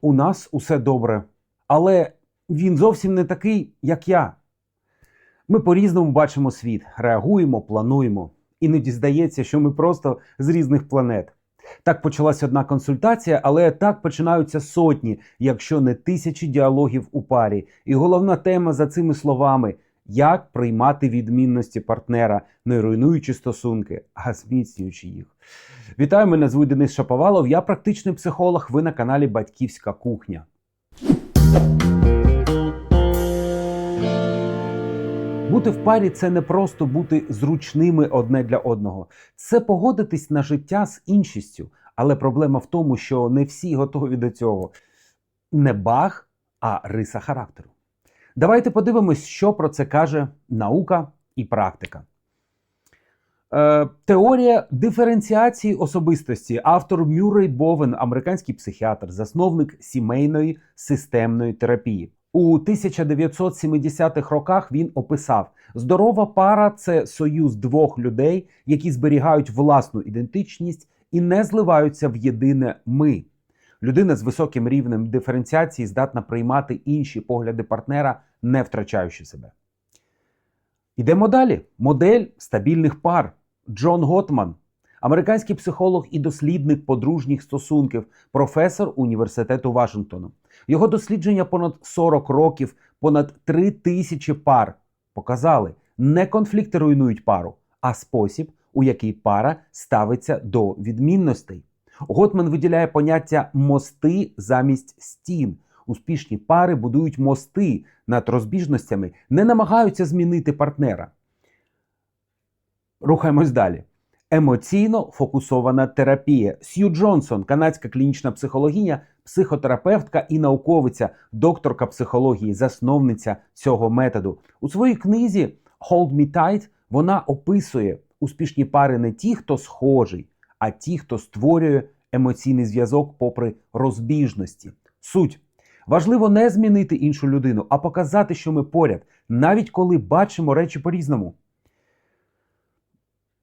у нас усе добре, але він зовсім не такий, як я. Ми по-різному бачимо світ, реагуємо, плануємо. Іноді здається, що ми просто з різних планет. Так почалась одна консультація, але так починаються сотні, якщо не тисячі діалогів у парі. І головна тема за цими словами як приймати відмінності партнера, не руйнуючи стосунки, а зміцнюючи їх. Вітаю, мене звуть Денис Шаповалов. Я практичний психолог. Ви на каналі Батьківська кухня. Бути в парі це не просто бути зручними одне для одного, це погодитись на життя з іншістю. Але проблема в тому, що не всі готові до цього. Не баг, а риса характеру. Давайте подивимось, що про це каже наука і практика. Е, теорія диференціації особистості. Автор Мюррей Бовен, американський психіатр, засновник сімейної системної терапії. У 1970-х роках він описав: здорова пара це союз двох людей, які зберігають власну ідентичність і не зливаються в єдине ми. Людина з високим рівнем диференціації здатна приймати інші погляди партнера, не втрачаючи себе. Ідемо далі. Модель стабільних пар. Джон Готман, американський психолог і дослідник подружніх стосунків, професор університету Вашингтона. Його дослідження понад 40 років, понад 3 тисячі пар показали, не конфлікти руйнують пару, а спосіб, у який пара ставиться до відмінностей. Готман виділяє поняття мости замість стін. Успішні пари будують мости над розбіжностями, не намагаються змінити партнера. Рухаємось далі. Емоційно фокусована терапія. Сью Джонсон, канадська клінічна психологиня, психотерапевтка і науковиця, докторка психології, засновниця цього методу. У своїй книзі Hold Me Tight вона описує успішні пари не ті, хто схожий, а ті, хто створює емоційний зв'язок попри розбіжності. Суть. Важливо не змінити іншу людину, а показати, що ми поряд, навіть коли бачимо речі по-різному.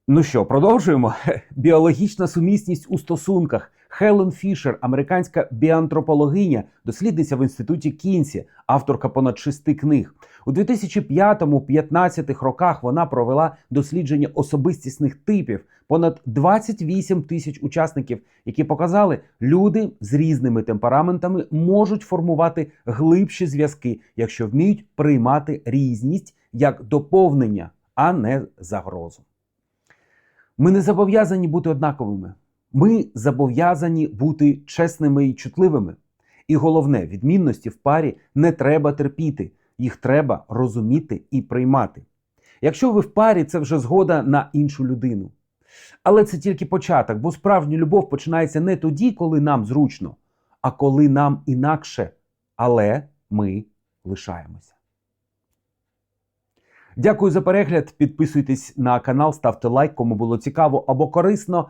Ну що, продовжуємо. Біологічна сумісність у стосунках. Хелен Фішер, американська біантропологиня, дослідниця в інституті Кінсі, авторка понад шести книг. У 2005-2015 роках вона провела дослідження особистісних типів, понад 28 тисяч учасників, які показали, люди з різними темпераментами можуть формувати глибші зв'язки, якщо вміють приймати різність як доповнення, а не загрозу. Ми не зобов'язані бути однаковими. Ми зобов'язані бути чесними і чутливими. І головне, відмінності в парі не треба терпіти, їх треба розуміти і приймати. Якщо ви в парі, це вже згода на іншу людину. Але це тільки початок, бо справжня любов починається не тоді, коли нам зручно, а коли нам інакше. Але ми лишаємося. Дякую за перегляд. Підписуйтесь на канал, ставте лайк, кому було цікаво або корисно.